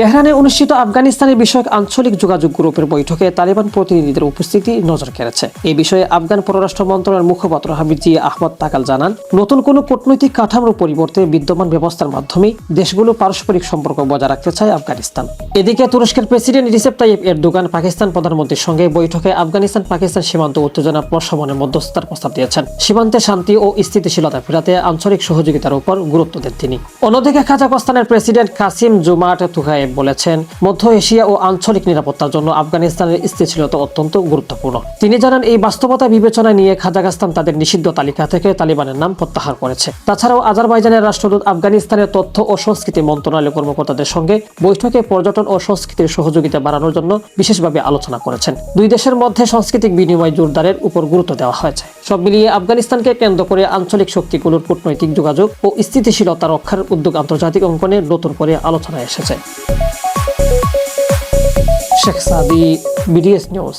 তেহরানে অনুষ্ঠিত আফগানিস্তানের বিষয়ক আঞ্চলিক যোগাযোগ গ্রুপের বৈঠকে তালিবান প্রতিনিধিদের উপস্থিতি নজর কেড়েছে। এই বিষয়ে আফগান পররাষ্ট্র মন্ত্রণালয়ের মুখপাত্র হাবিব জি আহমদ তাকাল জানান, নতুন কোনো কূটনৈতিক কাঠামোর পরিবর্তে বিদ্যমান ব্যবস্থার মাধ্যমে দেশগুলো পারস্পরিক সম্পর্ক বজায় রাখতে চায় আফগানিস্তান। এদিকে তুরস্কের president Recep Tayyip Erdogan Pakistan প্রধানমন্ত্রীর সঙ্গে বৈঠকে আফগানিস্তান পাকিস্তান সীমান্ত উত্তেজনা প্রশমনে মধ্যস্থতার প্রস্তাব দিয়েছেন। সীমান্তে শান্তি ও স্থিতিশীলতা ফেরাতে আঞ্চলিক সহযোগিতার উপর গুরুত্ব দেন তিনি। অন্যদিকে কাজাকস্তানের প্রেসিডেন্ট কাসিম জুমাট তুহায়েব বলেছেন, মধ্য এশিয়া ও আঞ্চলিক নিরাপত্তার জন্য আফগানিস্তানের স্থিতিশীলতা অত্যন্ত গুরুত্বপূর্ণ। তিনি জানান, এই বাস্তবতা বিবেচনা নিয়ে খাজাকাস্তান তাদের নিষিদ্ধ তালিকা থেকে তালিবানের নাম প্রত্যাহার করেছে। তাছাড়াও আজারবাইজানের রাষ্ট্রদূত আফগানিস্তানের তথ্য ও সংস্কৃতি মন্ত্রণালয়ের কর্মকর্তাদের সঙ্গে বৈঠকে পর্যটন ও সংস্কৃতির সহযোগিতা বাড়ানোর জন্য বিশেষভাবে আলোচনা করেছেন। দুই দেশের মধ্যে সাংস্কৃতিক বিনিময় জোরদারের উপর গুরুত্ব দেওয়া হয়েছে। সব মিলিয়ে আফগানিস্তানকে কেন্দ্র করে আঞ্চলিক শক্তিগুলোর কূটনৈতিক যোগাযোগ ও স্থিতিশীলতা রক্ষার উদ্যোগ আন্তর্জাতিক অঙ্কনে নতুন করে আলোচনায় এসেছে। Sheikh Sadi, BDS news.